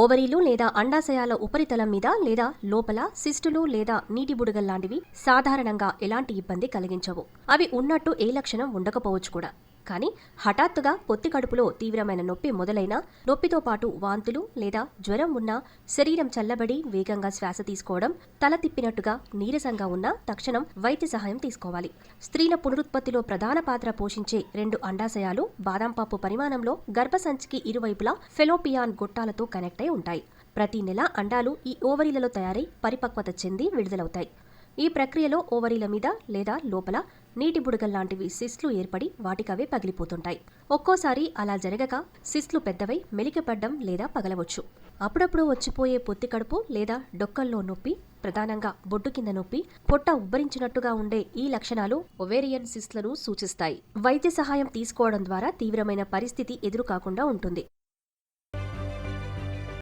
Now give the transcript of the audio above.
ఓవరీలు లేదా అండాశయాల ఉపరితలం మీద లేదా లోపల సిస్టులు లేదా నీటి బుడగల్ లాంటివి సాధారణంగా ఎలాంటి ఇబ్బంది కలిగించవు. అవి ఉన్నట్టు ఏ లక్షణం ఉండకపోవచ్చు కూడా. కానీ హఠాత్తుగా పొత్తి కడుపులో తీవ్రమైన నొప్పి మొదలైనా నొప్పితో పాటు వాంతులు లేదా జ్వరం ఉన్నా శరీరం చల్లబడి వేగంగా శ్వాస తీసుకోవడం తల తిప్పినట్టుగా నీరసంగా ఉన్నా తక్షణం వైద్య సహాయం తీసుకోవాలి. స్త్రీల పునరుత్పత్తిలో ప్రధాన పాత్ర పోషించే రెండు అండాశయాలు బాదం పప్పు పరిమాణంలో గర్భసంచికి ఇరువైపులా ఫెలోపియాన్ గొట్టాలతో కనెక్ట్ అయి ఉంటాయి. ప్రతి నెల అండాలు ఈ ఓవరీలలో తయారై పరిపక్వత చెంది విడుదలవుతాయి. ఈ ప్రక్రియలో ఓవరీల మీద లేదా లోపల నీటి బుడగల్లాంటివి సిస్ట్లు ఏర్పడి వాటికవే పగిలిపోతుంటాయి. ఒక్కోసారి అలా జరగక సిస్ట్లు పెద్దవై మెలికపడ్డం లేదా పగలవచ్చు. అప్పుడప్పుడు వచ్చిపోయే పొత్తి కడుపు లేదా డొక్కల్లో నొప్పి ప్రధానంగా బొడ్డు కింద నొప్పి పొట్ట ఉబ్బరించినట్టుగా ఉండే ఈ లక్షణాలు ఒవేరియన్ సిస్ట్లను సూచిస్తాయి. వైద్య సహాయం తీసుకోవడం ద్వారా తీవ్రమైన పరిస్థితి ఎదురు కాకుండా ఉంటుంది.